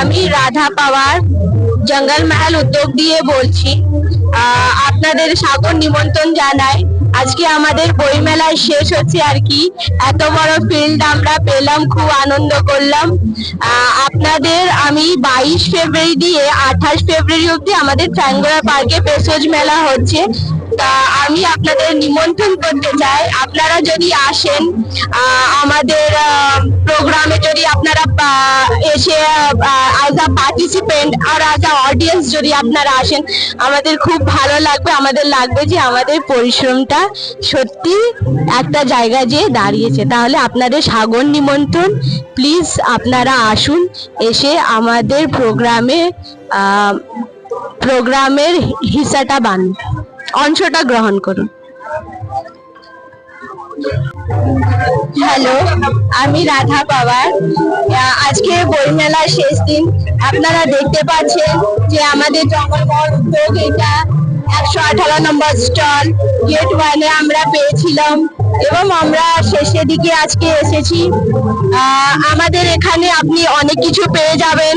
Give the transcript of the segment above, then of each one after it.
আমি রাধা পাওয়ার জঙ্গল মহল উদ্যোগ দিয়ে বলছি। আপনাদের সাগর নিমন্ত্রণ জানাই। আজকে আমাদের বইমেলায় শেষ হচ্ছে আর কি। এত বড় ফিল্ড আমরা পেলাম, খুব আনন্দ করলাম। আপনাদের আমি বাইশ ফেব্রুয়ারি দিয়ে আঠাশ ফেব্রুয়ারি অবধি আমাদের ট্রাঙ্গুলার পার্কে ভেষজ মেলা হচ্ছে। তা আমি আপনাদের নিমন্ত্রণ করতে চাই। আপনারা যদি আসেন আমাদের প্রোগ্রামে যদি আপনারা এসে অ্যাজ আ পার্টিসিপেন্ট আর অ্যাজ আ অডিয়েন্স যদি আপনারা আসেন, আমাদের খুব ভালো লাগবে, আমাদের লাগবে যে আমাদের পরিশ্রমটা সত্যি একটা জায়গায় যেয়ে দাঁড়িয়েছে। তাহলে আপনাদের সাগর নিমন্ত্রণ প্লিজ আপনারা আসুন, এসে আমাদের প্রোগ্রামে প্রোগ্রামের হিসাটা বান অংশটা গ্রহণ করুন। হ্যালো, আমি রাধা পাওয়ার। আজকে বইমেলার শেষ দিন। আপনারা দেখতে পাচ্ছেন যে আমাদের জঙ্গলমহল উদ্যোগ এটা একশো আঠারো নম্বর স্টল। গেট ওয়ানে আমরা পেয়েছিলাম। এবং আমরা শেষের দিকে আজকে এসেছি। আমাদের এখানে আপনি অনেক কিছু পেয়ে যাবেন,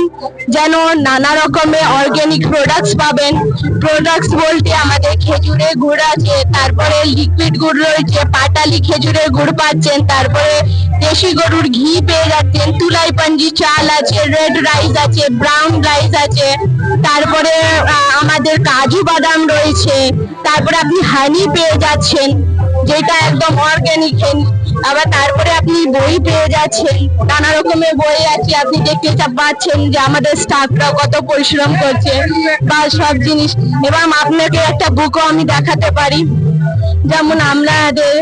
যেন নানা রকমের অর্গানিক প্রোডাক্টস পাবেন। প্রোডাক্টস বলতে আমাদের খেজুরের গুড় আছে, তারপরে লিকুইড গুড় রয়েছে, পাটালি খেজুরের গুড় পাচ্ছেন, তারপরে দেশি গরুর ঘি পেয়ে যাচ্ছেন, তুলাই পাঞ্জি চাল আছে রেড রাইস আছে ব্রাউন রাইস আছে, তারপরে আমাদের কাজু বাদাম রয়েছে, তারপরে আপনি হানি পেয়ে যাচ্ছেন। যেটা একদম অর্গানিক আবার তারপরে আপনি বই পেয়ে যাচ্ছেন। নানা রকমের বই আছে, আপনি দেখতে পাচ্ছেন যে আমাদের স্টাফরা কত পরিশ্রম করছে বা সব জিনিস। এবং আপনাকে একটা বুকও আমি দেখাতে পারি। যেমন আমাদের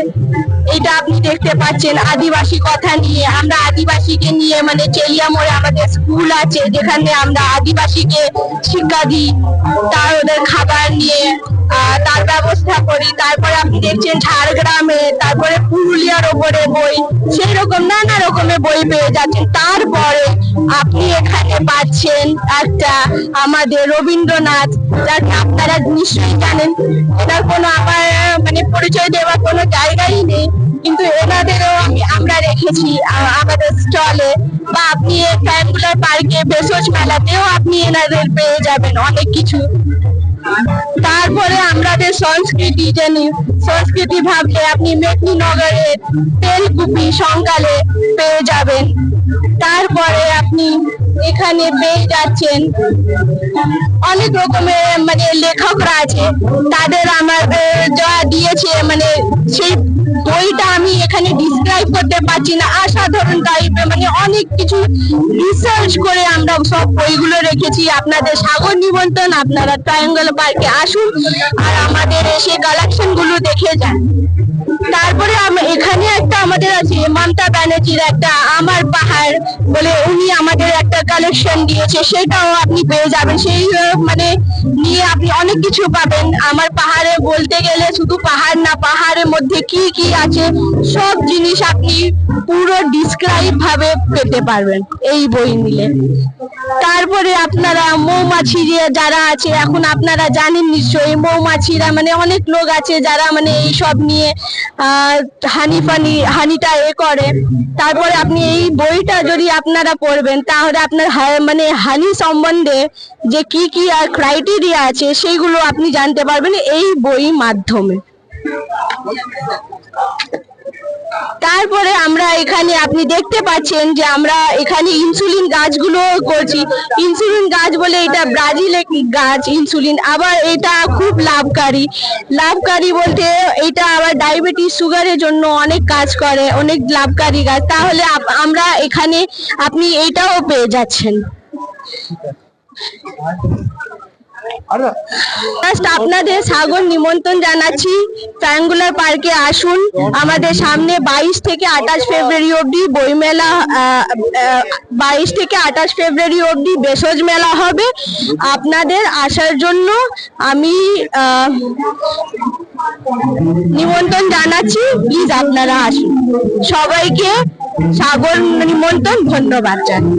এটা আপনি দেখতে পাচ্ছেন আদিবাসী কথা নিয়ে। আমরা আদিবাসীকে নিয়ে মানে চেলিয়া মোড়ে আমাদের স্কুল আছে, যেখানে আমরা আদিবাসীকে শিক্ষা দিই। তার ওদের দেখছেন ঝাড়গ্রামে, তারপরে পুরুলিয়ার ওপরে বই সেই রকম নানা রকমের বই পেয়ে যাচ্ছেন। তারপরে আপনি এখানে পাচ্ছেন একটা আমাদের রবীন্দ্রনাথ যাকে আপনারা নিশ্চয়ই জানেন। এটার কোনো আমার মানে পরিচয় দেওয়ার কোনো জায়গাই নেই, কিন্তু এনাদেরও আমি, আমরা রেখেছি আমাদের স্টলে। বা আপনি ট্রায়াঙ্গুলার পার্কে ভেষজ মেলাতেও আপনি এনাদের পেয়ে যাবেন অনেক কিছু। তারপরে আমাদের সংস্কৃতি জানি, সংস্কৃতি ভাবলে আপনি মেদিনীনগরের তেলকুপি সংকালে পেয়ে যাবেন। তারপরে আপনি এখানে পেয়ে যাচ্ছেন। অনেক রকমের মানে লেখকরা আছে, তাদের আমার যা দিয়েছে মানে সেই বইটা আমি এখানে ডিসক্রাইব করতে পারছি না। অসাধারণ টাইপের মানে অনেক কিছু রিসার্চ করে আমরা সব বইগুলো রেখেছি। আপনাদের সাগর নিমন্ত্রণ, আপনারা ট্রায়াঙ্গল পার্কে আসুন আর আমাদের এসে কালেকশনগুলো দেখে যান। তারপরে আমরা এখানে আমাদের আছে মমতা ব্যানার্জির একটা আমার পাহাড় বলে উনি আমাদের একটা কালেকশন দিয়েছে সেটাও আপনি পেয়ে যাবেন। সেই মানে নিয়ে আপনি অনেক কিছু পাবেন। আমার পাহাড়ে বলতে গেলে শুধু পাহাড় না পাহাড়ের মধ্যে কি কি আছে সব জিনিস আপনি পুরো ডিসক্রাইব ভাবে পেতে পারবেন এই বই নিলে। তারপরে আপনারা মৌমাছি যারা আছে এখন আপনারা জানেন নিশ্চয়ই মৌমাছিরা মানে অনেক লোক আছে যারা মানে এই সব নিয়ে আহ, হানি ফানি হানিটা এ করে তারপরে আপনি এই বইটা যদি আপনারা পড়বেন, তাহলে আপনার মানে হানি সম্বন্ধে যে কি কি আর ক্রাইটেরিয়া আছে, সেইগুলো আপনি জানতে পারবেন এই বই মাধ্যমে। তারপরে আমরা এখানে আপনি দেখতে পাচ্ছেন যে আমরা এখানে ইনসুলিন গাছগুলো করছি। ইনসুলিন গাছ বলে এটা ব্রাজিল গাছ? ইনসুলিন আবার এটা খুব লাভকারী। লাভকারী বলতে এটা আবার ডায়াবেটিস, সুগারের জন্য অনেক কাজ করে, অনেক লাভকারী গাছ। তাহলে আমরা এখানে আপনি এটাও পেয়ে যাচ্ছেন। আপনাদের সাগর নিমন্ত্রণ জানাচ্ছি। ট্রায়াঙ্গুলার পার্কে আসুন। আমাদের সামনে বাইশ থেকে আঠাশ ফেব্রুয়ারি অবধি বইমেলা বাইশ থেকে আঠাশ ফেব্রুয়ারি অবধি ভেষজ মেলা হবে। আপনাদের আসার জন্য আমি নিমন্ত্রণ জানাচ্ছি। প্লিজ আপনারা আসুন। সবাইকে সাগর নিমন্ত্রণ, ধন্যবাদ জানাই